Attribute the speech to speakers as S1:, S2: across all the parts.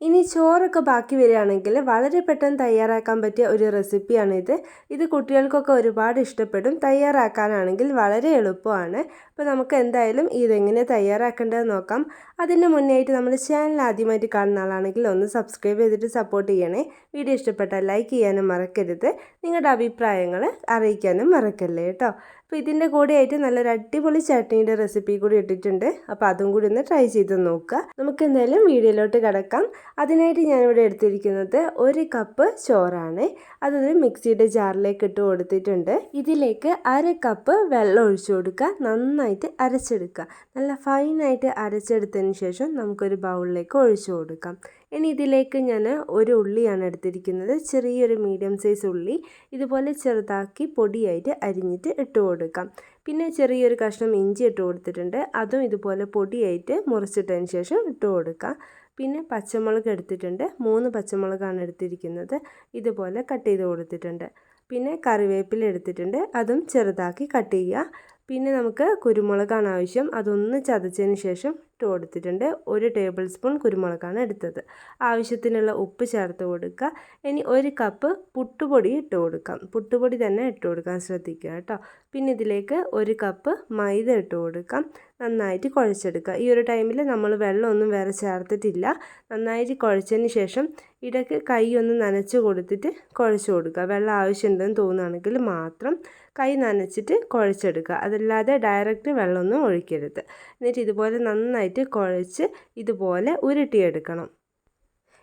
S1: ഇനി ചോറൊക്കെ ബാക്കി വരികയാണെങ്കിൽ വളരെ പെട്ടെന്ന് തയ്യാറാക്കാൻ പറ്റിയ ഒരു റെസിപ്പിയാണിത്. ഇത് കുട്ടികൾക്കൊക്കെ ഒരുപാട് ഇഷ്ടപ്പെടും. തയ്യാറാക്കാനാണെങ്കിൽ വളരെ എളുപ്പമാണ്. അപ്പോൾ നമുക്ക് എന്തായാലും ഇതെങ്ങനെ തയ്യാറാക്കേണ്ടത് നോക്കാം. അതിന് മുന്നേയായിട്ട് നമ്മുടെ ചാനൽ ആദ്യമായിട്ട് കാണുന്ന ആളാണെങ്കിൽ ഒന്ന് സബ്സ്ക്രൈബ് ചെയ്തിട്ട് സപ്പോർട്ട് ചെയ്യണേ. വീഡിയോ ഇഷ്ടപ്പെട്ടാൽ ലൈക്ക് ചെയ്യാനും മറക്കരുത്. നിങ്ങളുടെ അഭിപ്രായങ്ങൾ അറിയിക്കാനും മറക്കല്ലേ കേട്ടോ. അപ്പോൾ ഇതിന്റെ കൂടെയായിട്ട് നല്ലൊരു അടിപൊളി ചട്നീന്റെ റെസിപ്പി കൂടി ഇട്ടിട്ടുണ്ട്. അപ്പോൾ അതും കൂടി ഒന്ന് ട്രൈ ചെയ്ത് നോക്കുക. നമുക്ക് എന്തായാലും വീഡിയോയിലോട്ട് കിടക്കാം. അതിനായിട്ട് ഞാനിവിടെ എടുത്തിരിക്കുന്നത് ഒരു കപ്പ് ചോറാണ്. അത് മിക്സിയുടെ ജാറിലേക്ക് ഇട്ട് കൊടുത്തിട്ടുണ്ട്. ഇതിലേക്ക് അര കപ്പ് വെള്ളം ഒഴിച്ചു കൊടുക്കുക. നന്നായിട്ട് അരച്ചെടുക്കുക. നല്ല ഫൈനായിട്ട് അരച്ചെടുത്തതിന് ശേഷം നമുക്കൊരു ബൗളിലേക്ക് ഒഴിച്ചു കൊടുക്കാം. ഇനി ഇതിലേക്ക് ഞാൻ ഒരു ഉള്ളിയാണ് എടുത്തിരിക്കുന്നത്. ചെറിയൊരു മീഡിയം സൈസ് ഉള്ളി. ഇതുപോലെ ചെറുതാക്കി പൊടിയായിട്ട് അരിഞ്ഞിട്ട് ഇട്ട് കൊടുക്കാം. പിന്നെ ചെറിയൊരു കഷ്ണം ഇഞ്ചി ഇട്ട് കൊടുത്തിട്ടുണ്ട്. അതും ഇതുപോലെ പൊടിയായിട്ട് മുറിച്ചിട്ടതിന് ശേഷം ഇട്ട് കൊടുക്കാം. പിന്നെ പച്ചമുളക് എടുത്തിട്ടുണ്ട്. മൂന്ന് പച്ചമുളകാണ് എടുത്തിരിക്കുന്നത്. ഇതുപോലെ കട്ട് ചെയ്ത് കൊടുത്തിട്ടുണ്ട്. പിന്നെ കറിവേപ്പില എടുത്തിട്ടുണ്ട്. അതും ചെറുതാക്കി കട്ട് ചെയ്യുക. പിന്നെ നമുക്ക് കുരുമുളകാണ് ആവശ്യം. അതൊന്ന് ചതച്ചതിന് ശേഷം ഇട്ട് കൊടുത്തിട്ടുണ്ട്. ഒരു ടേബിൾ സ്പൂൺ കുരുമുളകാണ് എടുത്തത്. ആവശ്യത്തിനുള്ള ഉപ്പ് ചേർത്ത് കൊടുക്കുക. ഇനി ഒരു കപ്പ് പുട്ടുപൊടി ഇട്ട് കൊടുക്കാം. പുട്ടുപൊടി തന്നെ ഇട്ട് കൊടുക്കാൻ ശ്രദ്ധിക്കുക കേട്ടോ. പിന്നെ ഇതിലേക്ക് ഒരു കപ്പ് മൈദ ഇട്ട് കൊടുക്കാം. നന്നായിട്ട് കുഴച്ചെടുക്കുക. ഈ ഒരു ടൈമിൽ നമ്മൾ വെള്ളമൊന്നും വേറെ ചേർത്തിട്ടില്ല. നന്നായിട്ട് കുഴച്ചതിന് ശേഷം ഇടയ്ക്ക് കൈ ഒന്ന് നനച്ച് കൊടുത്തിട്ട് കുഴച്ച് കൊടുക്കുക. വെള്ളം ആവശ്യമുണ്ടെന്ന് തോന്നുകയാണെങ്കിൽ മാത്രം കൈ നനച്ചിട്ട് കുഴച്ചെടുക്കുക. അതല്ലാതെ ഡയറക്റ്റ് വെള്ളമൊന്നും ഒഴിക്കരുത്. എന്നിട്ട് ഇതുപോലെ നന്നായിട്ട് കുഴച്ച് ഇതുപോലെ ഉരുട്ടിയെടുക്കണം.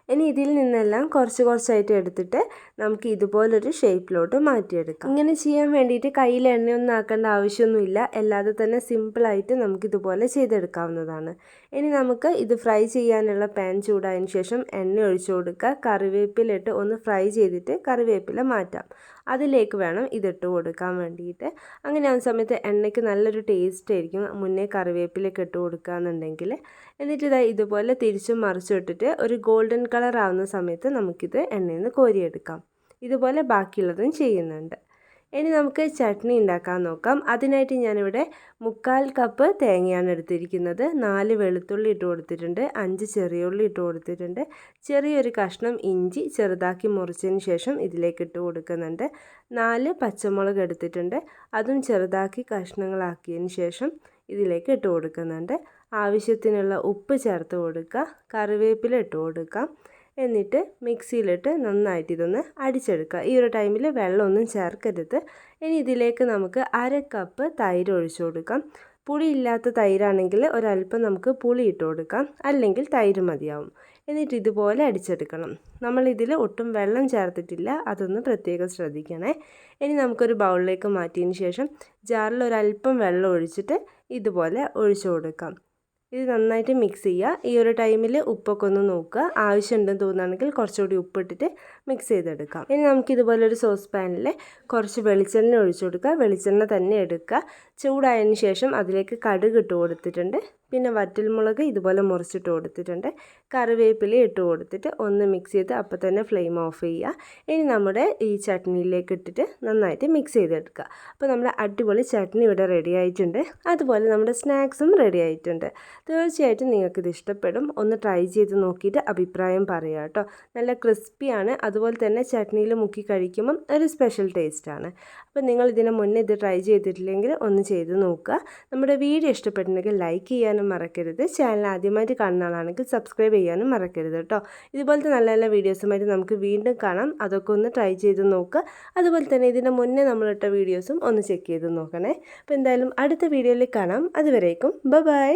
S1: ഇനി ഇതിൽ നിന്നെല്ലാം കുറച്ച് കുറച്ചായിട്ട് എടുത്തിട്ട് നമുക്ക് ഇതുപോലൊരു ഷേപ്പിലോട്ട് മാറ്റിയെടുക്കാം. ഇങ്ങനെ ചെയ്യാൻ വേണ്ടിയിട്ട് കയ്യിൽ എണ്ണയൊന്നും ആക്കേണ്ട ആവശ്യമൊന്നുമില്ല. അല്ലാതെ തന്നെ സിമ്പിളായിട്ട് നമുക്ക് ഇതുപോലെ ചെയ്തെടുക്കാവുന്നതാണ്. ഇനി നമുക്ക് ഇത് ഫ്രൈ ചെയ്യാനുള്ള പാൻ ചൂടായതിന് ശേഷം എണ്ണ ഒഴിച്ചു കൊടുക്കുക. കറിവേപ്പിലിട്ട് ഒന്ന് ഫ്രൈ ചെയ്തിട്ട് കറിവേപ്പില മാറ്റാം. അതിലേക്ക് വേണം ഇതിട്ട് കൊടുക്കാൻ വേണ്ടിയിട്ട്. അങ്ങനെ ആ സമയത്ത് എണ്ണയ്ക്ക് നല്ലൊരു ടേസ്റ്റ് ആയിരിക്കും. മുന്നേ കറിവേപ്പിലേക്ക് ഇട്ട് കൊടുക്കുക എന്നുണ്ടെങ്കിൽ. എന്നിട്ട് ഇതാ ഇതുപോലെ തിരിച്ചും മറിച്ചിട്ടിട്ട് ഒരു ഗോൾഡൻ കളർ ആവുന്ന സമയത്ത് നമുക്കിത് എണ്ണയിൽ നിന്ന് കോരിയെടുക്കാം. ഇതുപോലെ ബാക്കിയുള്ളതും ചെയ്യുന്നുണ്ട്. ഇനി നമുക്ക് ചട്നി ഉണ്ടാക്കാൻ നോക്കാം. അതിനായിട്ട് ഞാനിവിടെ മുക്കാൽ കപ്പ് തേങ്ങയാണ് എടുത്തിരിക്കുന്നത്. നാല് വെളുത്തുള്ളി ഇട്ട് കൊടുത്തിട്ടുണ്ട്. അഞ്ച് ചെറിയ ഉള്ളി ഇട്ട് കൊടുത്തിട്ടുണ്ട്. ചെറിയൊരു കഷ്ണം ഇഞ്ചി ചെറുതാക്കി മുറിച്ചതിന് ശേഷം ഇതിലേക്ക് ഇട്ട് കൊടുക്കുന്നുണ്ട്. നാല് പച്ചമുളക് എടുത്തിട്ടുണ്ട്. അതും ചെറുതാക്കി കഷ്ണങ്ങളാക്കിയതിന് ശേഷം ഇതിലേക്ക് ഇട്ട് കൊടുക്കുന്നുണ്ട്. ആവശ്യത്തിനുള്ള ഉപ്പ് ചേർത്ത് കൊടുക്കുക കറിവേപ്പില ഇട്ട് കൊടുക്കാം എന്നിട്ട് മിക്സിയിലിട്ട് നന്നായിട്ട് ഇതൊന്ന് അടിച്ചെടുക്കുക. ഈ ഒരു ടൈമിൽ വെള്ളമൊന്നും ചേർക്കരുത്. ഇനി ഇതിലേക്ക് നമുക്ക് അര കപ്പ് തൈര് ഒഴിച്ചു കൊടുക്കാം. പുളി ഇല്ലാത്ത തൈരാണെങ്കിൽ ഒരല്പം നമുക്ക് പുളി ഇട്ട് കൊടുക്കാം. അല്ലെങ്കിൽ തൈര് മതിയാവും. എന്നിട്ട് ഇതുപോലെ അടിച്ചെടുക്കണം. നമ്മൾ ഇതിൽ ഒട്ടും വെള്ളം ചേർത്തിട്ടില്ല. അതൊന്ന് പ്രത്യേകം ശ്രദ്ധിക്കണേ. ഇനി നമുക്കൊരു ബൗളിലേക്ക് മാറ്റിയതിന് ശേഷം ജാറിൽ ഒരല്പം വെള്ളം ഒഴിച്ചിട്ട് ഇതുപോലെ ഒഴിച്ചു കൊടുക്കാം. ഇത് നന്നായിട്ട് മിക്സ് ചെയ്യുക. ഈ ഒരു ടൈമിൽ ഉപ്പൊക്കെ ഒന്ന് നോക്കുക. ആവശ്യമുണ്ടെന്ന് തോന്നുകയാണെങ്കിൽ കുറച്ചുകൂടി ഉപ്പിട്ടിട്ട് മിക്സ് ചെയ്തെടുക്കാം. ഇനി നമുക്ക് ഇതുപോലെ ഒരു സോസ് പാനിൽ കുറച്ച് വെളിച്ചെണ്ണ ഒഴിച്ചു കൊടുക്കുക. വെളിച്ചെണ്ണ തന്നെ എടുക്കുക. ചൂടായതിന് ശേഷം അതിലേക്ക് കടുക് ഇട്ട് കൊടുത്തിട്ടുണ്ട്. പിന്നെ വറ്റൽമുളക് ഇതുപോലെ മുറിച്ചിട്ട് കൊടുത്തിട്ടുണ്ട്. കറിവേപ്പില ഇട്ട് കൊടുത്തിട്ട് ഒന്ന് മിക്സ് ചെയ്ത് അപ്പോൾ തന്നെ ഫ്ലെയിം ഓഫ് ചെയ്യുക. ഇനി നമ്മുടെ ഈ ചട്നിയിലേക്ക് ഇട്ടിട്ട് നന്നായിട്ട് മിക്സ് ചെയ്തെടുക്കുക. അപ്പോൾ നമ്മുടെ അടിപൊളി ചട്നി ഇവിടെ റെഡി ആയിട്ടുണ്ട്. അതുപോലെ നമ്മുടെ സ്നാക്സും റെഡി ആയിട്ടുണ്ട്. തീർച്ചയായിട്ടും നിങ്ങൾക്കിത് ഇഷ്ടപ്പെടും. ഒന്ന് ട്രൈ ചെയ്ത് നോക്കിയിട്ട് അഭിപ്രായം പറയുക കേട്ടോ. നല്ല ക്രിസ്പിയാണ് അതുപോലെ തന്നെ ചട്നിയിൽ മുക്കി കഴിക്കുമ്പം ഒരു സ്പെഷ്യൽ ടേസ്റ്റാണ് അപ്പോൾ നിങ്ങൾ ഇതിന് മുന്നേ ഇത് ട്രൈ ചെയ്തിട്ടില്ലെങ്കിൽ ഒന്ന് ചെയ്ത് നോക്കുക. നമ്മുടെ വീഡിയോ ഇഷ്ടപ്പെട്ടിട്ടുണ്ടെങ്കിൽ ലൈക്ക് ചെയ്യാനും മറക്കരുത്. ചാനൽ ആദ്യമായിട്ട് കാണുന്ന ആളാണെങ്കിൽ സബ്സ്ക്രൈബ് ചെയ്യാനും മറക്കരുത് കേട്ടോ. ഇതുപോലത്തെ നല്ല നല്ല വീഡിയോസുമായിട്ട് നമുക്ക് വീണ്ടും കാണാം. അതൊക്കെ ഒന്ന് ട്രൈ ചെയ്ത് നോക്കുക. അതുപോലെ തന്നെ ഇതിന് മുന്നേ നമ്മളിട്ട വീഡിയോസും ഒന്ന് ചെക്ക് ചെയ്ത് നോക്കണേ. അപ്പോൾ എന്തായാലും അടുത്ത വീഡിയോയിൽ കാണാം. അതുവരേക്കും. ബ ബൈ